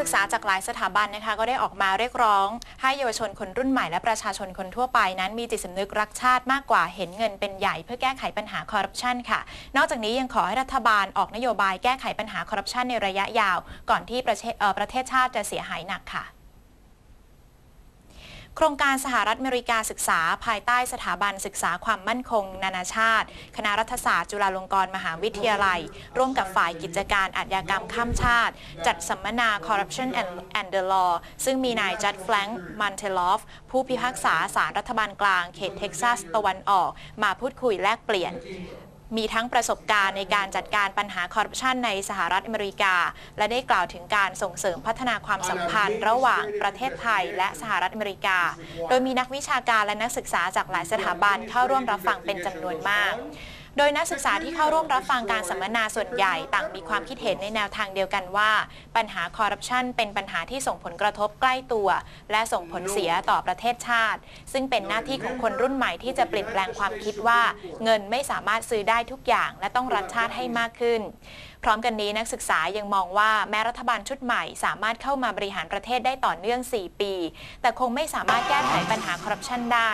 ศึกษาจากหลายสถาบันนะคะก็ได้ออกมาเรียกร้อง ให้เยาวชนคนรุ่นใหม่และประชาชนคนทั่วไปนั้น มีจิตสำนึกรักชาติมากกว่าเห็นเงินเป็นใหญ่เพื่อแก้ไขปัญหาคอร์รัปชันค่ะ นอกจากนี้ยังขอให้รัฐบาลออกนโยบายแก้ไขปัญหาคอร์รัปชันในระยะยาว ก่อนที่ประเทศประเทศชาติจะเสียหายหนักค่ะ โครงการสหรัฐอเมริกาศึกษา ภายใต้สถาบันศึกษาความมั่นคง นานาชาติ คณะรัฐศาสตร์จุฬาลงกรณ์มหาวิทยาลัย ร่วมกับฝ่ายกิจการอาชญากรรมข้ามชาติ จัดสัมมนา Corruption and, the Law ซึ่งมีนายจัดแฟรงค์มันเทลอฟผู้พิพากษาศาลรัฐบาลกลางเขตเท็กซัสตะวันออก มาพูดคุยแลกเปลี่ยน มีทั้งประสบการณ์ในการจัดการปัญหาคอร์รัปชันในสหรัฐอเมริกา และได้กล่าวถึงการส่งเสริมพัฒนาความสัมพันธ์ระหว่างประเทศไทยและสหรัฐอเมริกา โดยมีนักวิชาการและนักศึกษาจากหลายสถาบันเข้าร่วมรับฟังเป็นจำนวนมาก โดยนักศึกษาที่เข้าร่วมรับฟังการสัมมนาส่วนใหญ่ต่างมีความคิดเห็นในแนวทางเดียวกันว่า ปัญหาคอร์รัปชันเป็นปัญหาที่ส่งผลกระทบใกล้ตัว และส่งผลเสียต่อประเทศชาติ ซึ่งเป็นหน้าที่ของคนรุ่นใหม่ที่จะเปลี่ยนแปลงความคิดว่า เงินไม่สามารถซื้อได้ทุกอย่าง และต้องรักชาติให้มากขึ้นพร้อมกันนี้นักศึกษายังมองว่าแม้รัฐบาลชุดใหม่ สามารถเข้ามาบริหารประเทศได้ต่อเนื่อง 4 ปี แต่คงไม่สามารถแก้ไขปัญหาคอร์รัปชันได้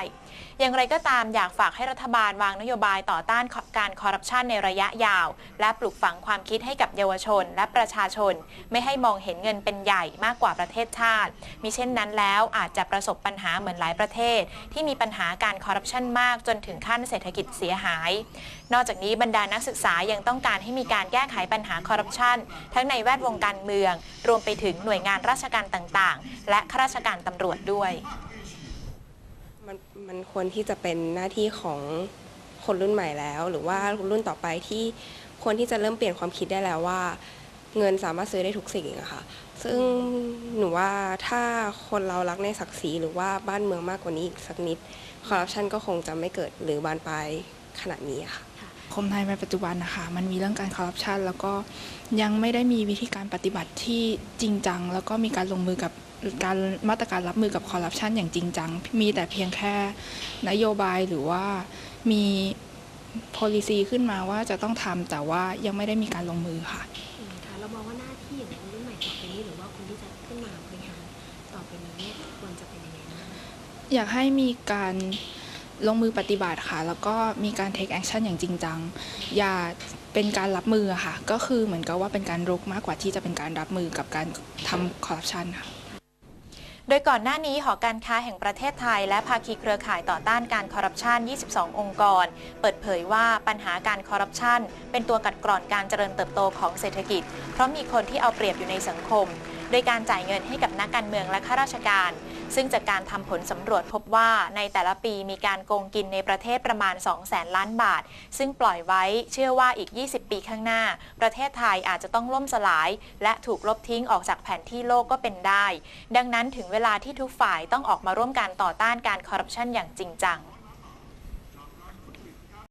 อย่างไรก็ตามอยากฝากให้รัฐบาลวางนโยบายต่อต้านการคอร์รัปชันในระยะยาว และปลูกฝังความคิดให้กับเยาวชน และประชาชน ไม่ให้มองเห็นเงินเป็นใหญ่มากกว่าประเทศชาติ มิเช่นนั้นแล้วอาจจะประสบปัญหาเหมือนหลายประเทศ ที่มีปัญหาการคอร์รัปชันมากจนถึงขั้นเศรษฐกิจเสียหาย นอกจากนี้บรรดานักศึกษายังต้องการให้มีการแก้ไขปัญหาคอร์รัปชันทั้งในแวดวงการเมือง รวมไปถึงหน่วยงานราชการต่างๆ และข้าราชการตำรวจด้วยมันมันควรที่จะเป็นหน้าที่ของคนรุ่นใหม่แล้ว หรือว่ารุ่นต่อไปที่ควรที่จะเริ่มเปลี่ยนความคิดได้แล้วว่า เงินสามารถซื้อได้ทุกสิ่งอะค่ะซึ่งหนูว่าถ้าคนเรารักในศักดิ์ศรีหรือว่าบ้านเมืองมากกว่านี้อีกสักนิดคอร์รัปชันก็คงจะไม่เกิดหรือบานปลายขนาดนี้ค่ะ คมไทยในปัจจุบันนะคะมันมีเรื่องการคอร์รัปชันแล้วก็ยังไม่ได้มีวิธีการปฏิบัติที่จริงจัง แล้วก็มีการลงมือกับการมาตรการรับมือกับคอร์รัปชันอย่างจริงจัง มีแต่เพียงแค่นโยบายหรือว่ามี policy ขึ้นมาว่าจะต้องทำแต่ว่ายังไม่ได้มีการลงมือค่ะอืมค่ะเรามองว่าหน้าที่ของคนรุ่นใหม่ต่อไปนี้หรือว่าคนที่จะขึ้นมาบริหารต่อไปนี้เนี่ยควรจะเป็นยังไงบ้างอยากให้มีการ ลงมือปฏิบัติค่ะ แล้วก็มีการ take action อย่างจริงจัง อย่าเป็นการรับมือค่ะ ก็คือเหมือนกับว่าเป็นการรุกมากกว่าที่จะเป็นการรับมือกับการทำคอร์รัปชันค่ะโดยก่อนหน้านี้หอการค้าแห่งประเทศไทย และภาคีเครือข่ายต่อต้านการคอร์รัปชัน 22 องค์กร เปิดเผยว่าปัญหาการคอร์รัปชัน เป็นตัวกัดกร่อนการเจริญเติบโตของเศรษฐกิจ เพราะมีคนที่เอาเปรียบอยู่ในสังคม โดยการจ่ายเงินให้กับนักการเมืองและข้าราชการ ซึ่งจากการทำผลสำรวจพบว่าในแต่ละปีมีการโกงกินในประเทศประมาณ 2 0 0แสนล้านบาท ซึ่งปล่อยไว้เชื่อว่าอีก 20 ปีข้างหน้า ประเทศไทยอาจจะต้องล่มสลาย และถูกลบทิ้งออกจากแผนที่โลกก็เป็นได้ ดังนั้นถึงเวลาที่ทุกฝ่ายต้องออกมาร่วมกันต่อต้านการคอร์รัปชันอย่างจริงจัง